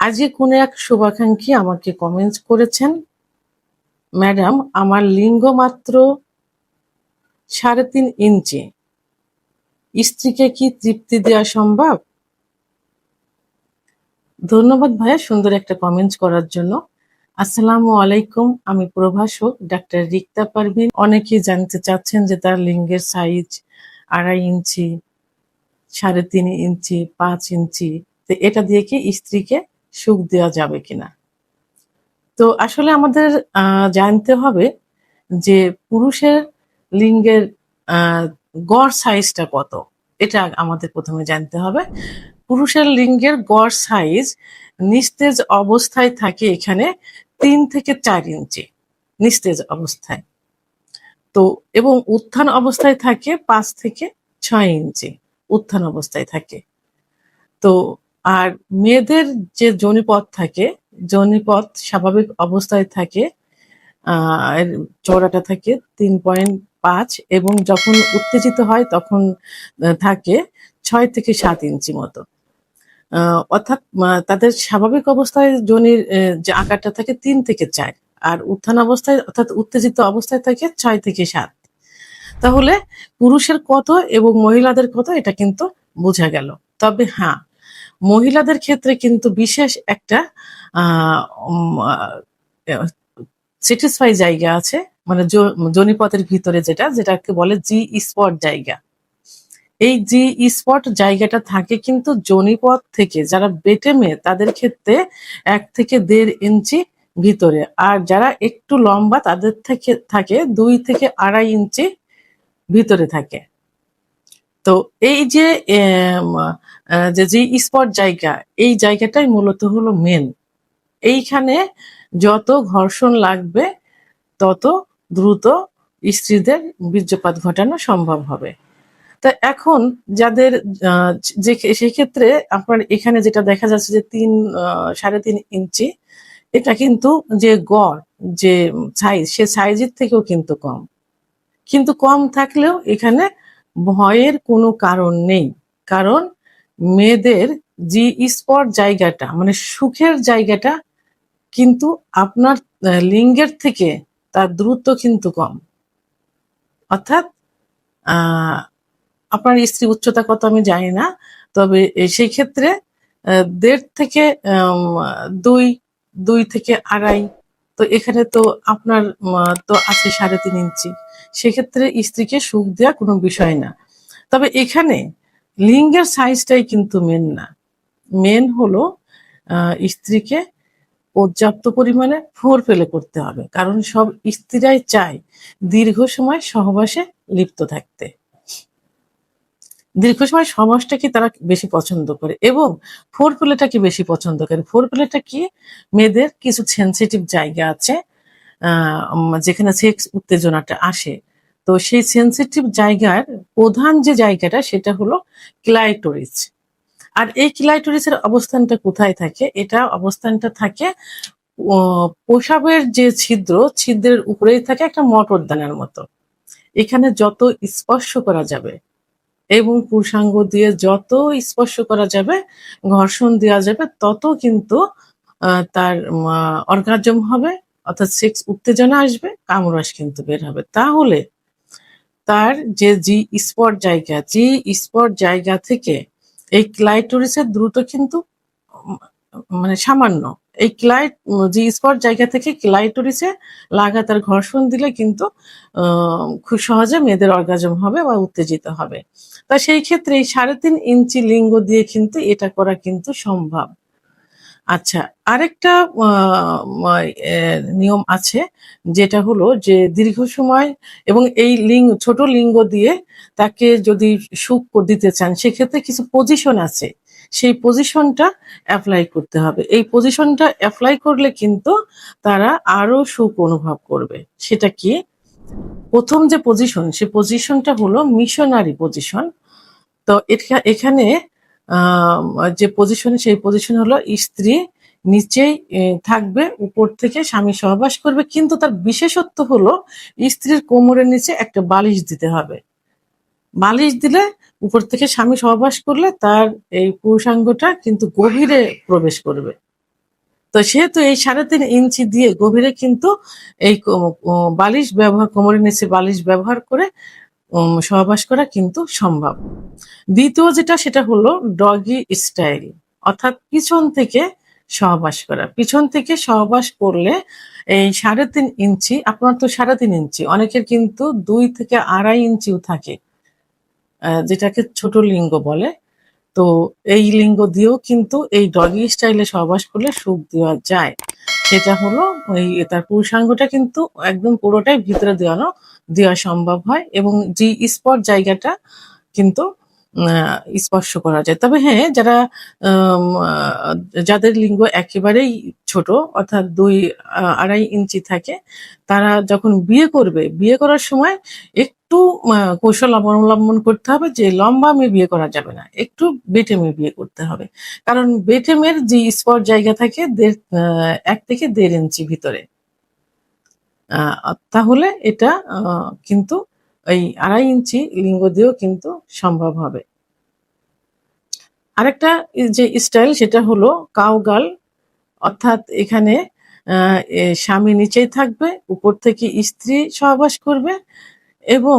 আজকে কোনো এক শুভাকাঙ্ক্ষী আমাকে কমেন্টস করেছেন ম্যাডাম আমার লিঙ্গ মাত্র সাড়ে তিন ইঞ্চি। স্ত্রীকে কি তৃপ্তি দেওয়া সম্ভব? ধন্যবাদ ভাইয়া সুন্দর একটা কমেন্টস করার জন্য। আসসালামু আলাইকুম, আমি প্রভাষক, ডাক্তার রিক্তা পারভিন। অনেকেই জানতে চাচ্ছেন যে তার লিঙ্গের সাইজ আড়াই ইঞ্চি, সাড়ে তিন ইঞ্চি, পাঁচ ইঞ্চি। তো এটা দিয়ে কি স্ত্রীকে সুখ দেওয়া যাবে কিনা। তো আসলে আমাদের জানতে হবে যে পুরুষের লিঙ্গের গড় সাইজটা কত। এটা আমাদের প্রথমে জানতে হবে। পুরুষের লিঙ্গের গড় সাইজ নিস্তেজ অবস্থায় থাকে এখানে তিন থেকে চার ইঞ্চি, নিস্তেজ অবস্থায়। তো, এবং উত্থান অবস্থায় থাকে পাঁচ থেকে ছয় ইঞ্চি, উত্থান অবস্থায় থাকে। তো আর মেয়েদের যে জনিপথ থাকে, জনিপথ স্বাভাবিক অবস্থায় থাকে চওড়াটা থাকে তিন পয়েন্ট পাঁচ এবং যখন উত্তেজিত হয় তখন থাকে ছয় থেকে সাত ইঞ্চি মতো। অর্থাৎ তাদের স্বাভাবিক অবস্থায় জনির যে আকারটা থাকে তিন থেকে চার আর উত্থান অবস্থায়, অর্থাৎ উত্তেজিত অবস্থায় থাকে ছয় থেকে সাত। তাহলে পুরুষের কত এবং মহিলাদের কত এটা কিন্তু বোঝা গেল। তবে হ্যাঁ মহিলাদের ক্ষেত্রে কিন্তু বিশেষ একটা স্যাটিসফাই জায়গা আছে মানে জনিপথের ভিতরে যেটা, যেটাকে বলে জি স্পট জায়গা। এই জি স্পট জায়গাটা থাকে কিন্তু জনিপথ থেকে, যারা বেটে মেয়ে, তাদের ক্ষেত্রে এক থেকে দেড় ইঞ্চি ভিতরে। আর যারা একটু লম্বা, তাদের থেকে, থাকে দুই থেকে আড়াই ইঞ্চি ভিতরে থাকে। তো এই যে যে স্পট জায়গা, এই জায়গাটাই মূলত হলো মেন এইখানে যত ঘর্ষণ লাগবে, তত দ্রুত স্ত্রীদের বীর্যপাত ঘটানো সম্ভব হবে। তা এখন যাদের যে, সেক্ষেত্রে আপনার এখানে যেটা দেখা যাচ্ছে যে তিন সাড়ে তিন ইঞ্চি, এটা কিন্তু যে গড়, যে সাইজ সে সাইজের থেকেও কিন্তু কম। কিন্তু কম থাকলেও এখানে ভয়ের কোনো কারণ নেই। কারণ মেয়েদের যে স্পট জায়গাটা মানে সুখের জায়গাটা কিন্তু আপনার লিঙ্গের থেকে তার দূরত্ব কিন্তু কম। অর্থাৎ আপনার স্ত্রী উচ্চতা কত আমি জানি না, তবে সেই ক্ষেত্রে দেড় থেকে দুই দুই থেকে আড়াই তো এখানে তো আপনার তো আছে সাড়ে তিন ইঞ্চি। সেক্ষেত্রে স্ত্রীকে সুখ দেওয়া কোনো বিষয় না। তবে এখানে লিঙ্গের সাইজটাই কিন্তু মেন না। মেন হলো স্ত্রীকে পর্যাপ্ত পরিমাণে ফোর ফেলে করতে হবে। কারণ সব স্ত্রীরাই চায় দীর্ঘ সময় সহবাসে লিপ্ত থাকতে। দীর্ঘ সময় সমাজটাকে তারা বেশি পছন্দ করে? এবং ফোর প্লেটাকে বেশি পছন্দ করে? ফোর প্লেটা কি মেয়েদের কিছু সেন্সিটিভ জায়গা আছে যেখানে সেক্স উত্তেজনাটা আসে? তো সেই সেন্সিটিভ জায়গার প্রধান যে জায়গাটা সেটা হলো ক্লাইটোরিস আর এই ক্লাইটোরিসের অবস্থানটা কোথায় থাকে? এটা অবস্থানটা থাকে প্রসাবের যে ছিদ্র, ছিদ্রের উপরেই থাকে একটা মটর দানার মতো। এখানে যত স্পর্শ করা যাবে এবং পুরুষাঙ্গ দিয়ে যত স্পর্শ করা যাবে, ঘর্ষণ দেওয়া যাবে, তত কিন্তু তার অর্গাজম হবে, অর্থাৎ সেক্স উত্তেজনা আসবে, কামরাস কিন্তু বের হবে। তাহলে তার যে জি স্পট জায়গা জি স্পট জায়গা থেকে এই ক্লাইটোরিসের দ্রুত কিন্তু মানে সামান্য, এই ক্লাইট জি স্পট জায়গা থেকে ক্লাইটোরিসে লাগাতার ঘর্ষণ দিলে কিন্তু খুব সহজে মেয়েদের অর্গাজম হবে বা উত্তেজিত হবে। তা সেই ক্ষেত্রে সাড়ে তিন ইঞ্চি লিঙ্গ দিয়ে কিন্তু এটা করা কিন্তু সম্ভব। আচ্ছা আরেকটা নিয়ম আছে যেটা হলো যে দীর্ঘ সময় এবং এই লিঙ্গ ছোট লিঙ্গ দিয়ে তাকে যদি সুখ দিতে চান, সেক্ষেত্রে কিছু পজিশন আছে। সেই পজিশনটা অ্যাপ্লাই করতে হবে। এই পজিশনটা অ্যাপ্লাই করলে কিন্তু তারা আরও সুখ অনুভব করবে। সেটা কি? প্রথম যে পজিশন সে পজিশনটা হলো মিশনারি পজিশন তো এখানে যে পজিশন সেই পজিশন হলো স্ত্রী নিচেই থাকবে, উপর থেকে স্বামী সহবাস করবে, কিন্তু তার বিশেষত্ব হলো স্ত্রীর কোমরের নিচে একটা বালিশ দিতে হবে। বালিশ দিলে উপর থেকে স্বামী সহবাস করলে তার এই পুরুষাঙ্গটা কিন্তু গভীরে প্রবেশ করবে। তো সেহেতু এই সাড়ে তিন ইঞ্চি দিয়ে গভীরে কিন্তু এই বালিশ ব্যবহার, কোমরের নিচে বালিশ ব্যবহার করে সহবাস করা কিন্তু সম্ভব। দ্বিতীয় যেটা, সেটা হলো ডগি স্টাইল, অর্থাৎ পিছন থেকে সহবাস করা। পিছন থেকে সহবাস করলে এই সাড়ে তিন ইঞ্চি, আপনার তো সাড়ে তিন ইঞ্চি, অনেকের কিন্তু দুই থেকে আড়াই ইঞ্চিও থাকে যেটাকে ছোট লিঙ্গ বলে। তো এই লিঙ্গ দিয়েও কিন্তু এই ডগি স্টাইলে সহবাস করলে সুখ দেওয়া যায়। সেটা হলো ওই তার পুরুষাঙ্গটা কিন্তু একদম পুরোটাই ভিতরে দেওয়ানো, দেওয়া সম্ভব হয় এবং যে স্পট জায়গাটা কিন্তু স্পর্শ করা যায়। তবে হ্যাঁ যারা যাদের লিঙ্গ একেবারেই ছোট, অর্থাৎ দুই আড়াই ইঞ্চি থাকে, তারা যখন বিয়ে করবে, বিয়ে করার সময় একটু কৌশল অবলম্বন করতে হবে যে লম্বা মেয়ে বিয়ে করা যাবে না, একটু বেটে মেয়ে বিয়ে করতে হবে। কারণ বেটেমের যে স্পট জায়গা থাকে এক থেকে দেড় ইঞ্চি ভিতরে। তাহলে এটা কিন্তু এই আড়াই ইঞ্চি লিঙ্গ দিয়েও কিন্তু সম্ভব হবে। আরেকটা যে স্টাইল সেটা হলো কাউগাল অর্থাৎ এখানে স্বামী নিচেই থাকবে, উপর থেকে স্ত্রী সহবাস করবে এবং